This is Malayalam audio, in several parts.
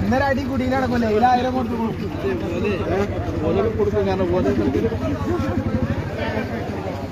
ഇന്നലെ അടി കുടിയിൽ നടക്കും ഏഴായിരം കൊടുത്തു കൊടുക്കും. കാരണം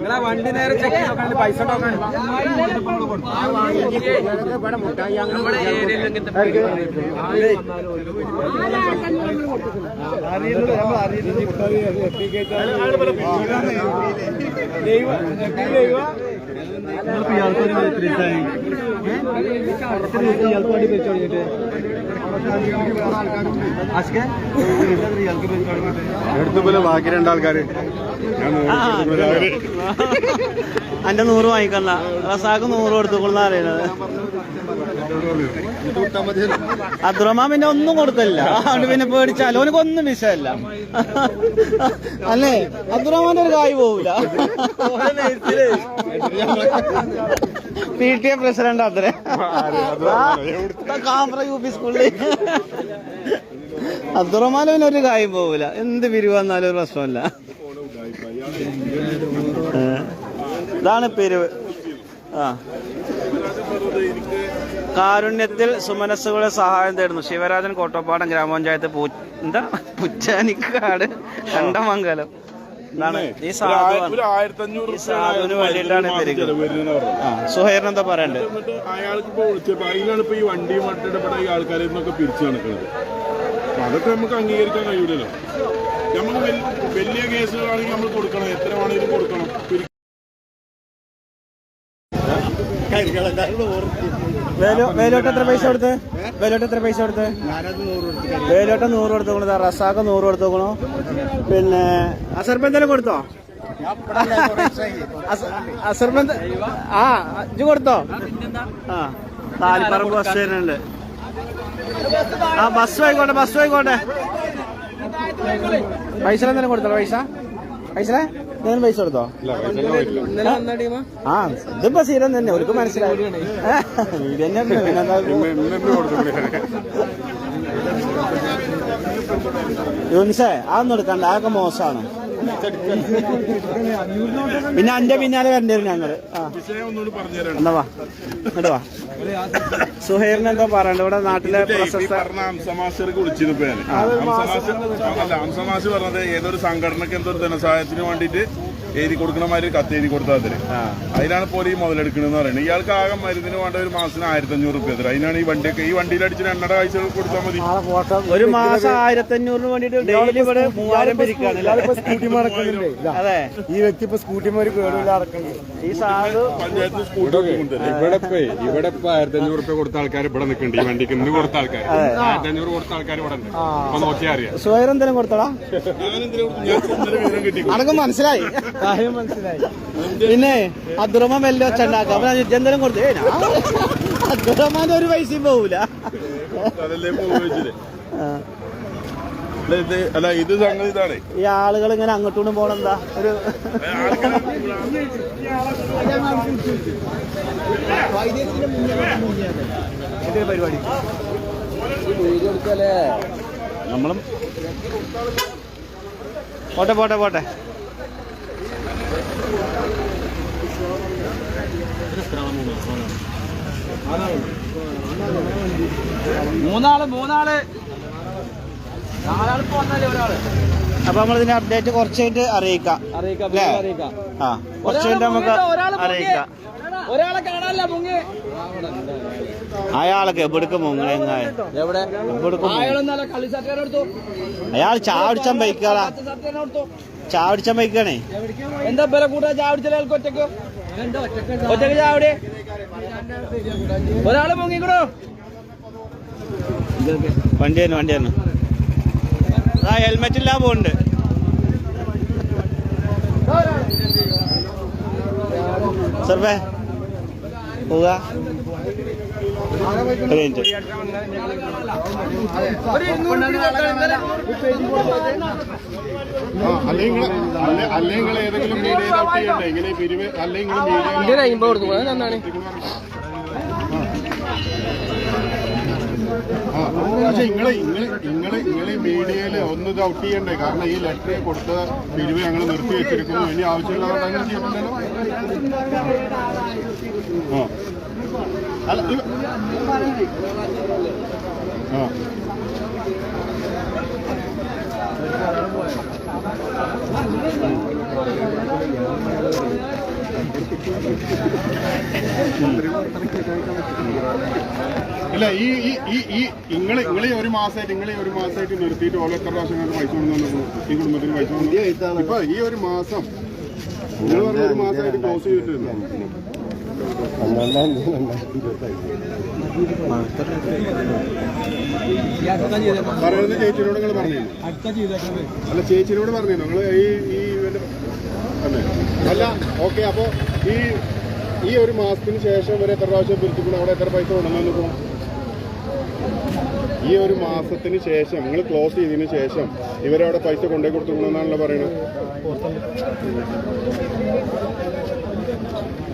കയറി വണ്ടി നേരെ ചെക്ക് നോക്കാൻ പൈസ എടുത്തു പോലെ ബാക്കി രണ്ടാൾക്കാര്. അന്റെ നൂറ് വാങ്ങിക്കണ്ട. റസാക്ക് നൂറ് കൊടുത്തുകൊള്ളാ അറിയണത്. അബ്ദുറഹ്മാൻ പിന്നെ ഒന്നും കൊടുത്തില്ല. അതുകൊണ്ട് പിന്നെ പേടിച്ചാലോ അവനക്ക് ഒന്നും വിഷയമല്ല. അല്ലേ? അബ്ദുറഹ്മാന്റെ ഒരു കായ് പോവില്ല പി ടി എ പ്രസിഡന്റ് അത്രേ. കാമ്പ്ര യു പി സ്കൂളിൽ അബ്ദുറഹ്മാൻ പിന്നെ ഒരു കായും പോവില്ല എന്ത് പിരിവ് വന്നാലും ഒരു പ്രശ്നമല്ല. ഇതാണ് പിരിവ് ആ. കാരുണ്യത്തിൽ സുമനസ്സുകളെ സഹായം തേടുന്നു. ശിവരാജൻ കോട്ടപ്പാടം ഗ്രാമപഞ്ചായത്ത് പൂ എന്താ? പുച്ചാനിക്കാട് കണ്ടമംഗലം. എന്നാണ് ഈ സാധുവിന് വേണ്ടിയിട്ടാണ് സുഹൈറിന് എന്താ പറയണ്ടേ? എന്നിട്ട് അയാൾക്ക് ഇപ്പൊ വിളിച്ചപ്പോ അതിലാണ് ഇപ്പൊ ഈ ആൾക്കാരെ നിന്നൊക്കെ പിരിച്ചു നടക്കുന്നത് അതൊക്കെ നമുക്ക് അംഗീകരിക്കാൻ കഴിയൂലല്ലോ. നമുക്ക് വലിയ കേസുകളാണെങ്കിൽ നമ്മൾ കൊടുക്കണം. എത്ര വേണമെങ്കിലും കൊടുക്കണം. വേലോട്ട് എത്ര പൈസ കൊടുത്ത്? വേലോട്ട് എത്ര പൈസ കൊടുത്ത്? വേലോട്ട് നൂറ് കൊടുത്തോളൂ കൊടുത്ത റസാക്ക് നൂറ് കൊടുത്തോളൂ പിന്നെ എന്തെങ്കിലും കൊടുത്തോ? അസർബന്ധ ആ ഇജ്ജ് കൊടുത്തോ? ആ താലിപ്പറമ്പ് ബസ് വരുന്നുണ്ട്. ആ ബസ് ആയിക്കോട്ടെ ബസ് ആയിക്കോട്ടെ. പൈസ എന്തെങ്കിലും കൊടുത്തോ പൈസ? പൈസ? എന്തെങ്കിലും പൈസ കൊടുത്തോ? ആ ഇതിപ്പോ സീരം തന്നെ അവർക്ക് മനസ്സിലായി? യൂനിസേ അതൊന്നും എടുക്കണ്ട അതൊക്കെ മോശമാണ്. പിന്നെ അന്റെ പിന്നാലെ വരേണ്ടി വരും ഞങ്ങൾ. എന്നാ വാ. ഇങ്ങോട്ട് വാ. സുഹൈറിന് എന്താ പറയണ്ട? ഇവിടെ നാട്ടിലെ പ്രശസ്ത പറഞ്ഞത് ഏതൊരു സംഘടനക്ക് എന്തൊരു ധനസഹായത്തിന് വേണ്ടിയിട്ട് എഴുതി കൊടുക്കണ മാതിരി കത്ത് എഴുതി കൊടുത്താൽ തരും അതിനാണ് ഇപ്പോൾ ഈ മുതലെടുക്കണെന്ന് പറയുന്നത്. ഇയാൾക്ക് ആകെ മരുന്നിന് വേണ്ട ഒരു മാസത്തിന് ആയിരത്തി അഞ്ഞൂറ് റുപ്യ തരും. അതിനാണ് ഈ വണ്ടിയൊക്കെ ഈ വണ്ടിയിൽ അടിച്ച് എണ്ണട ആഴ്ച കൊടുത്താൽ മതി. ഒരു മാസം ആയിരത്തി അഞ്ഞൂറിന് വേണ്ടിട്ട് ഡെയിലി ഇവിടെ മൂവായിരം പിരിക്കാണ് സ്കൂട്ടി അതെ. ഈ വ്യക്തി ഇപ്പൊ സ്കൂട്ടി ഒരു കേടില്ല അടക്കുന്നത് ഈ സാധു പഞ്ചായത്ത് സ്കൂട്ടി കൊണ്ടുവരും. ഇവിടെ ഇപ്പൊ ഇവിടെ ഇപ്പൊ ആയിരത്തി അഞ്ഞൂറ് റുപ്യ കൊടുത്ത ആൾക്കാർ ഇവിടെ നിൽക്കുന്നുണ്ട്. ഈ വണ്ടിക്ക് ഇന്ന് കൊടുത്ത ആൾക്കാർ ആയിരത്തി അഞ്ഞൂറ് കൊടുത്ത ആൾക്കാർ ഇവിടെ ഉണ്ട്. അപ്പൊ നോക്കിയാൽ അറിയാം. സ്വയം എന്തെങ്കിലും കൊടുത്തടാ? അനക്ക് മനസ്സിലായി. കാര്യം മനസ്സിലായി. പിന്നെ അബ്ദുറഹ്മാൻ വലിയ ഒച്ച ഉണ്ടാക്കാം അപ്പൊ എന്തെങ്കിലും കൊടുത്തു അബ്ദുറഹ്മാന്റെ ഒരു പൈസയും പോവൂല. അല്ല, ഇത് അല്ല ഇത് സംഗതി ഇതാണ് ഈ ആളുകൾ ഇങ്ങനെ അങ്ങോട്ടും പോണെന്താ ഒരു പരിപാടി നമ്മളും പോട്ടെ പോട്ടെ പോട്ടെ. മൂന്നാൾ മൂന്നാൾ. നാലാളിപ്പോ വന്നാലേ ഒരാൾ? അപ്പൊ നമ്മൾ ഇതിന്റെ അപ്ഡേറ്റ് കുറച്ചായിട്ട് അറിയിക്കാം. അറിയിക്കാം? അറിയിക്കാം. ആ കുറച്ച് കഴിഞ്ഞിട്ട് നമുക്ക് അറിയിക്കാം. ഒരാളെ കാണാനല്ല മുങ്ങി. അയാളൊക്കെ എവിടേക്ക് മുങ്ങലെങ്ങായ എവിടെ? എവിടേക്ക് അയാൾ ചാടിച്ചാൻ ബൈക്കാളാ. ചാടിച്ചാൻ ബൈക്കാണേ എന്താ ബല കൂട്ടാ ചാവിടിച്ചാൽ ഒറ്റയ്ക്ക്? ഒറ്റയ്ക്ക് ചാവടി ഒരാൾ പൊങ്ങിക്കണോ? വണ്ടി തന്നെ വണ്ടി തന്നെ ആ ഹെൽമെറ്റ് ഇല്ലാ പോണ്ട് സർവേ പോവുക. കൊടുക്കണം. അല്ലെങ്കിൽ ഏതെങ്കിലും മീഡിയയിൽ ഔട്ട് ചെയ്യണ്ടേ? ഇങ്ങനെ പിരിവ് അല്ലെങ്കിൽ മീഡിയയിൽ അമ്പത് കൊടുത്തു. അത് നന്നാണ് ആ, പക്ഷെ നിങ്ങളെ നിങ്ങളെ നിങ്ങളെ മീഡിയയിൽ ഒന്ന് ഔട്ട് ചെയ്യണ്ടേ? കാരണം ഈ ലെറ്റർ കൊടുത്ത പിരിവ് ഞങ്ങൾ നിർത്തി വെച്ചിരിക്കുന്നു. ഇനി ആവശ്യമില്ലാതെ അങ്ങനെ ചെയ്യണ്ടല്ലോ? ആ. ഇല്ല ഈ ഈ ഈ ഈ ഇങ്ങളെ ഇങ്ങളെ ഒരു മാസമായിട്ട് ഇങ്ങളെ ഒരു മാസമായിട്ട് നിർത്തിയിട്ട് ഓരോ എത്ര പ്രാവശ്യം പൈസ കൊണ്ടു ഈ കുടുംബത്തിന് പൈസ കൊണ്ടു ഇപ്പൊ ഈ ഒരു മാസം. നിങ്ങൾ പറഞ്ഞ ഒരു മാസമായിട്ട് ക്ലോസ് നിങ്ങൾ പറഞ്ഞു അല്ല ചേച്ചിയോട് പറഞ്ഞു നിങ്ങൾ ഈ ഈ അല്ല? ഓക്കെ അപ്പൊ ഈ ഈ ഒരു മാസത്തിന് ശേഷം വരെ എത്ര പ്രാവശ്യം പിരിച്ചിട്ടുണ്ട് അവിടെ എത്ര പൈസ കൊണ്ടുവന്നു പോകും ഈ ഒരു മാസത്തിന് ശേഷം നിങ്ങൾ ക്ലോസ് ചെയ്തതിന് ശേഷം ഇവരവിടെ പൈസ കൊണ്ടുപോയി കൊണ്ടേ എന്നാണല്ലോ പറയുന്നത്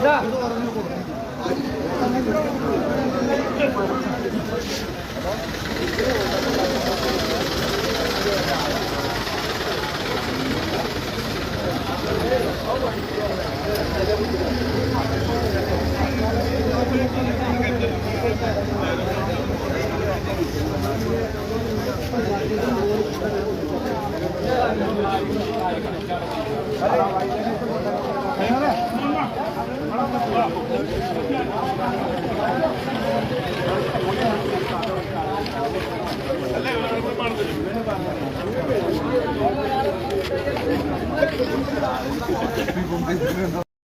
가자.